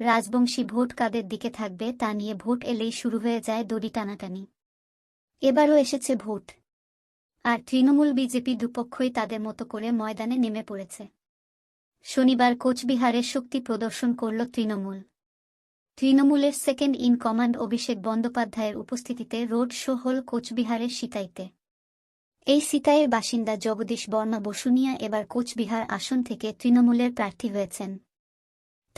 Rajbanshi vote কাদের দিকে থাকবে তা নিয়ে ভোট এলেই শুরু হয়ে যায় দড়ি টানাটানি। এবারও এসেছে ভোট। আর তৃণমূল বিজেপি দুপক্ষই তাদের মতো করে ময়দানে নেমে পড়েছে। শনিবার কোচবিহারে শক্তি প্রদর্শন করল তৃণমূল। তৃণমূলের সেকেন্ড ইন কমান্ড অভিষেক বন্দ্যোপাধ্যায়ের উপস্থিতিতে রোড শো হল কোচবিহারের সিতাইতে। এই সিতাইয়ের বাসিন্দা জগদীশ বর্মা বসুনিয়া এবার কোচবিহার আসন থেকে তৃণমূলের প্রার্থী হয়েছেন।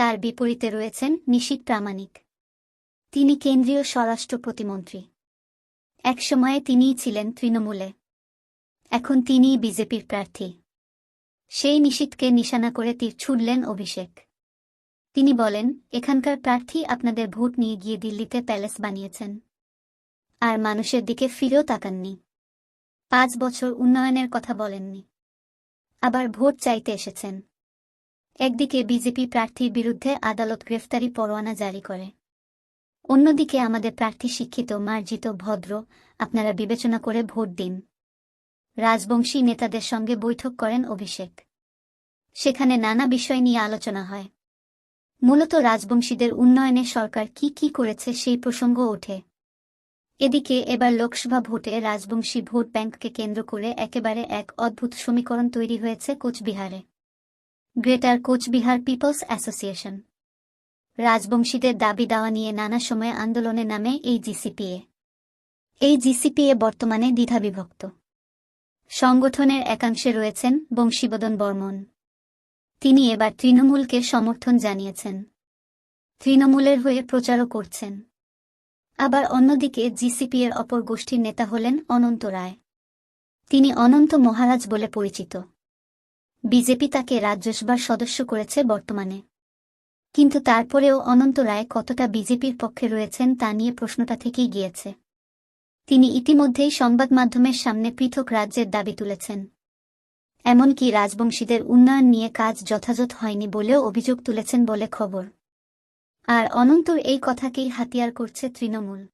তার বিপরীতে রয়েছেন নিশীত প্রামাণিক। তিনি কেন্দ্রীয় স্বরাষ্ট্র প্রতিমন্ত্রী। একসময়ে তিনিই ছিলেন তৃণমূলে। এখন তিনিই বিজেপির প্রার্থী। সেই নিশীতকে নিশানা করে তীর ছুড়লেন অভিষেক। তিনি বলেন, এখানকার প্রার্থী আপনাদের ভোট নিয়ে গিয়ে দিল্লিতে প্যালেস বানিয়েছেন। আর মানুষের দিকে ফিরেও তাকাননি। পাঁচ বছর উন্নয়নের কথা বলেননি। আবার ভোট চাইতে এসেছেন। একদিকে বিজেপি প্রার্থীর বিরুদ্ধে আদালত গ্রেফতারি পরোয়ানা জারি করে। অন্যদিকে আমাদের প্রার্থী শিক্ষিত, মার্জিত, ভদ্র, আপনারা বিবেচনা করে ভোট দিন। রাজবংশী নেতাদের সঙ্গে বৈঠক করেন অভিষেক। সেখানে নানা বিষয় নিয়ে আলোচনা হয়। মূলত রাজবংশীদের উন্নয়নে সরকার কি কি করেছে সেই প্রসঙ্গ ওঠে। এদিকে এবার লোকসভা ভোটে রাজবংশী ভোট ব্যাংককে কেন্দ্র করে একেবারে এক অদ্ভুত সমীকরণ তৈরি হয়েছে কোচবিহারে। Greater Coochbehar people's association. রাজবংশীদের দাবি দেওয়া নিয়ে নানা সময় আন্দোলনে নামে এই জিসিপিএ। এই জিসিপিএ বর্তমানে দ্বিধাবিভক্ত। সংগঠনের একাংশে রয়েছেন বংশীবদন বর্মন। তিনি এবার তৃণমূলকে সমর্থন জানিয়েছেন। তৃণমূলের হয়ে প্রচারও করছেন। আবার অন্যদিকে জিসিপিএর অপর গোষ্ঠীর নেতা হলেন অনন্ত রায়। তিনি অনন্ত মহারাজ বলে পরিচিত। বিজেপি তাকে রাজ্যসভার সদস্য করেছে বর্তমানে। কিন্তু তারপরেও অনন্ত রায় কতটা বিজেপির পক্ষে রয়েছেন তা নিয়ে প্রশ্নটা থেকেই গিয়েছে। তিনি ইতিমধ্যেই সংবাদ মাধ্যমের সামনে পৃথক রাজ্যের দাবি তুলেছেন। এমনকি রাজবংশীদের উন্নয়ন নিয়ে কাজ যথাযথ হয়নি বলেও অভিযোগ তুলেছেন বলে খবর। আর অনন্তর এই কথাকেই হাতিয়ার করছে তৃণমূল।